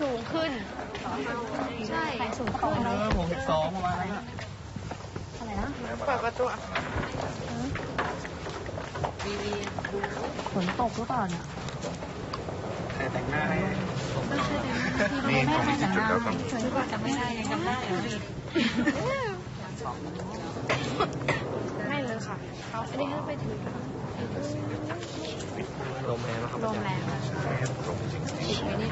สูงขึ้น ใช่สูงขึ้นเออหกสิบสองประมาณนั้นอะอะไรนะเปิดประตูอะฝนตกหรือเปล่าเนี่ยใครแต่งหน้าให้นี่คงจะจุดแล้วครับสวยกว่าจำไม่ได้ยังจำได้เหรอไม่เลยค่ะเขาอันนี้ให้ไปถือค่ะ ลมแรงนะครับลมแรงติดไว้นี่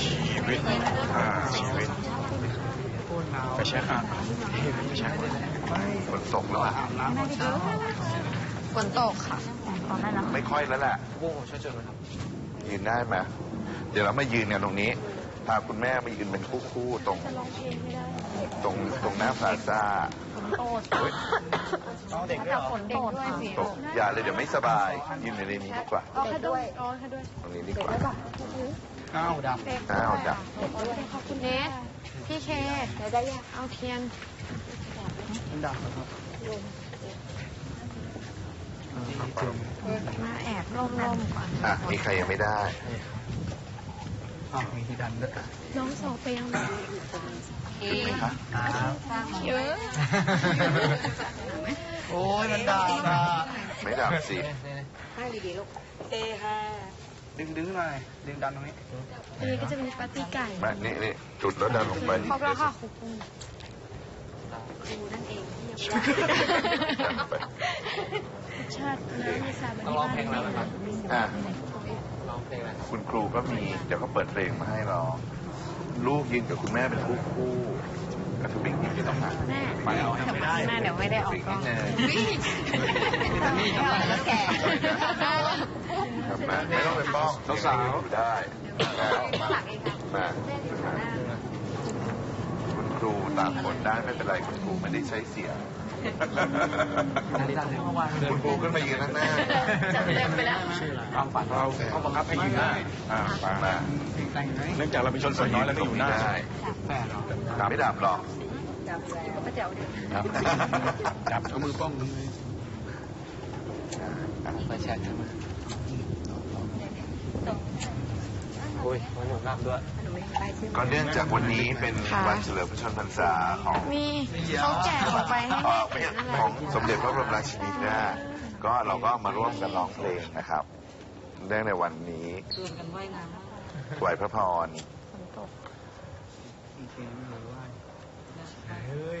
ชีวิตอ่าชีวิตโคตรหนาวไปเช็คอ่านไปเช็คฝนตกแล้วอะน้ำร้อนช้าฝนตกค่ะตอนนั้นแล้วไม่ค่อยแล้วแหละโอ้โหช่วยเจอไหมครับยืนได้ไหมเดี๋ยวเรามายืนกันตรงนี้พาคุณแม่มายืนเป็นคู่คู่ๆตรง ตรงตรงหน้าพลาซ่าโตดเฮ้ยน้องเด็กด้วยเหรอ ฝนตกค่ะตกอย่าเลยเดี๋ยวไม่สบายยืนในนี้ดีกว่า เอาแค่ด้วยเอาแค่ด้วยตรงนี้ดีกว่าอ้าวดอ้าวจับขอบคุณเนสพี่เคเอาเทียนำมันดับนะครับดีจริงมาแอบร่มๆก่อน อะมีใครยังไม่ได้ อ้าวมีที่ดันด้วยน้องสองเปียงฮะครับเยอะ โอ้ยมันดับอะไม่ดับสิให้ดีๆลูกเอค่ะดึงดึงหน่อยดึงดันตรงนี้นี่ก็จะมีปาร์ตี้ไก่มานี่นี่จุดแล้วดันลงไปครบแล้วค่ะครูปุ้งดันไปชาติน้ำในสาบันต้องร้องเพลงแล้วนะ ครับอะร้องเพลงอะไรคุณครูก็มี เดี๋ยวเขาเปิดเพลงมาให้ร้องลูกยืนกับคุณแม่เป็นคู่คู่กระทุบิกยืนตรงนั้นแม่ไปเอาให้ไม่ได้แม่เดี๋ยวไม่ได้ออกสิ่งกล้นี้องไงไม่เอาแล้วแก่ทำมาไม่ต้องเป็นป้องสาวๆอยู่ได้แล้วมามาคุณครูตามคนได้ไม่เป็นไรคุณครูไม่ได้ใช้เสียง ดันดันเมื่อวานเดินคุณครูขึ้นมายืนข้างหน้าจัดเต็มไปแล้วความฝันเราเขาบังคับให้ยืนได้อ่าฟังมาแต่งไหมเนื่องจากเราเป็นชนส่วนน้อยแล้วไม่อยู่ได้ได้แฟนเหรอไม่ดับหรอกครับจับเอามือป้องมือไปแชทกันมาโอ้ยมันหนุนน้ำด้วย ก็เนื่องจากวันนี้เป็นวันเฉลิมพระชนมพรรษาของ มีเขาแจกออกไปให้เอ่เด็อกไม่นั่นแหละของสมเด็จพระบรมราชินีนาถก็เราก็มาร่วมกันร้องเพลงนะครับเนื่องในวันนี้ถวายพระพรจริงๆหรือว่าเฮ้ย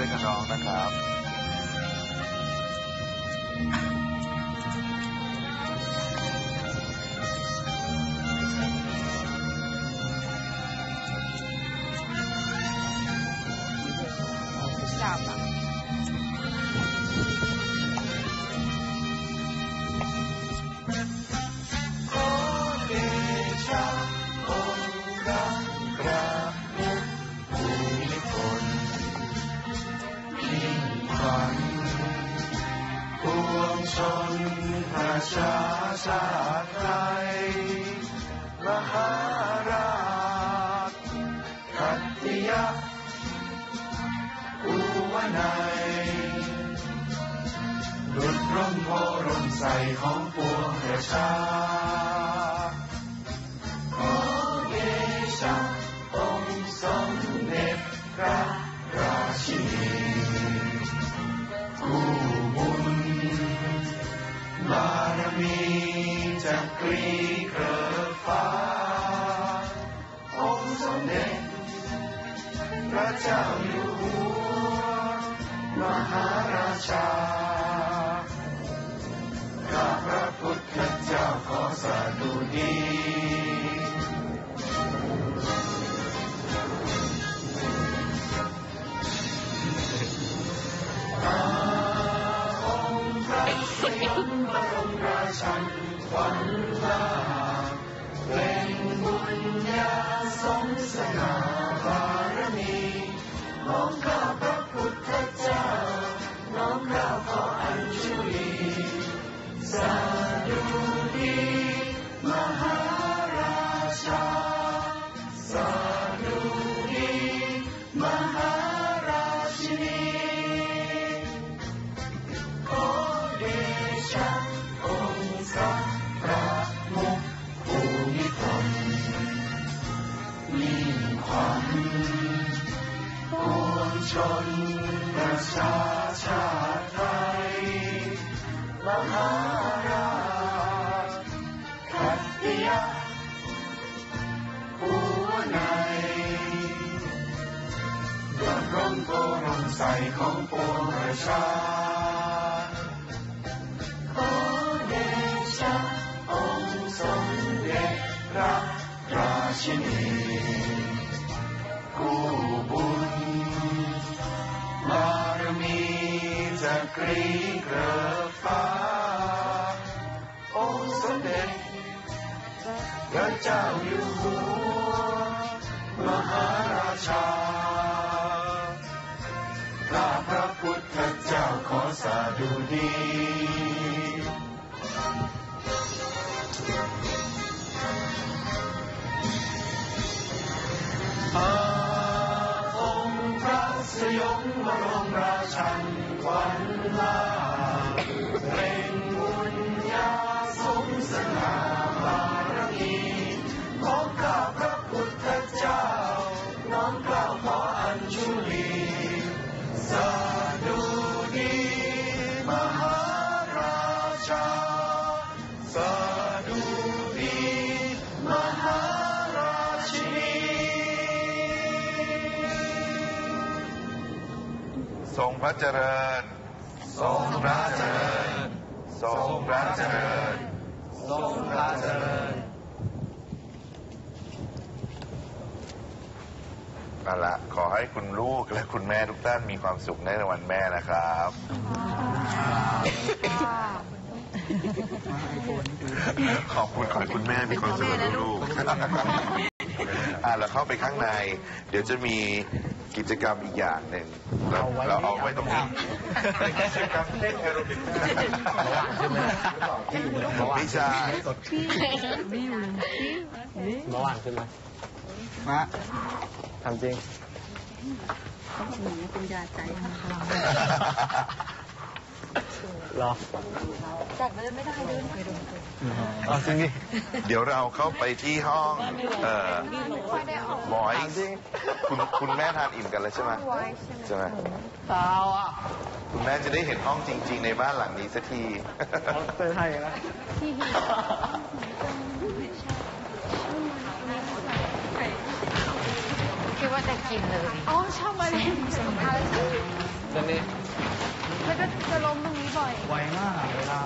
ช่วยกันร้องนะครับจับ ชาชาติไทยมหาราชขัตติยะในดุดร่มโพร่มใสของปวงประชา พระเจ้าอยู่หัวมหาราชาข้าพระพุทธเจ้าขอสาธุดีอาองค์พระสยามบรมราชันขวัญลา เป็นบุญญาสมสง่าบารมีน้องข้าพระพุทธเจ้า นประชาชาติไทยมหาราชขัตติยะหัวในดวงร่มโพร่มใสของปวงประชาขอเดชะองค์สมเด็จพระราชินี กรีเกิดฟ้า องค์สมเด็จพระเจ้าอยู่หัว มหาราชาข้าพระพุทธเจ้าขอสาธุดีอา สยมบรมราชันขวัญลา ทรงพระเจริญ ทรงพระเจริญ ทรงพระเจริญ ทรงพระเจริญเอาละขอให้คุณลูกและคุณแม่ทุกท่านมีความสุขในวันแม่นะครับขอบคุณขอให้คุณแม่มีความสุขกับลูกๆอะเราเข้าไปข้างใน เดี๋ยวจะมี กิจกรรมอีกอย่างหนึ่งเราเราเอาไว้ตรงนี้เป็นกิจกรรมเต้นแอโรบิกไม่ใช่เมื่อวานขึ้นไหมมาทำจริงคุณยาใจ มันพลังรอจัดไปเลยไม่ได้เดินไปดูอ๋อจริงดิเดี๋ยวเราเข้าไปที่ห้องเอ่อ voice คุณคุณแม่ทานอิ่มกันแล้วใช่ไหมใช่ไหมเปล่าอะคุณแม่จะได้เห็นห้องจริง ๆ ในบ้านหลังนี้สักทีเตือนให้แล้วคิดว่าจะกินเลย อ๋อชอบมาเล่นสงครามเดี๋ยวนี้ แล้วก็จะล้มตรงนี้บ่อยไวมากเวลา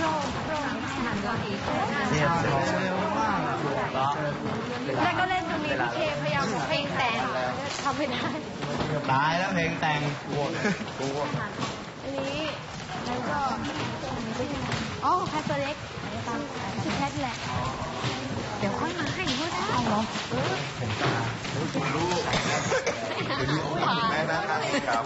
โล่โล่ทานก่อนอีกเนี่ยเร็วมากอะเหรอแล้วก็เล่นตรงนี้พี่เคพยายามบอกเพลงแต่งทำไม่ได้ตายแล้วเพลงแต่งกูกูอันนี้แล้วก็อ๋อแพทตัวเล็กชื่อแพทแหละเดี๋ยวค่อยมาให้ก็ได้เหรอคุณลูกแม่นะครับครับ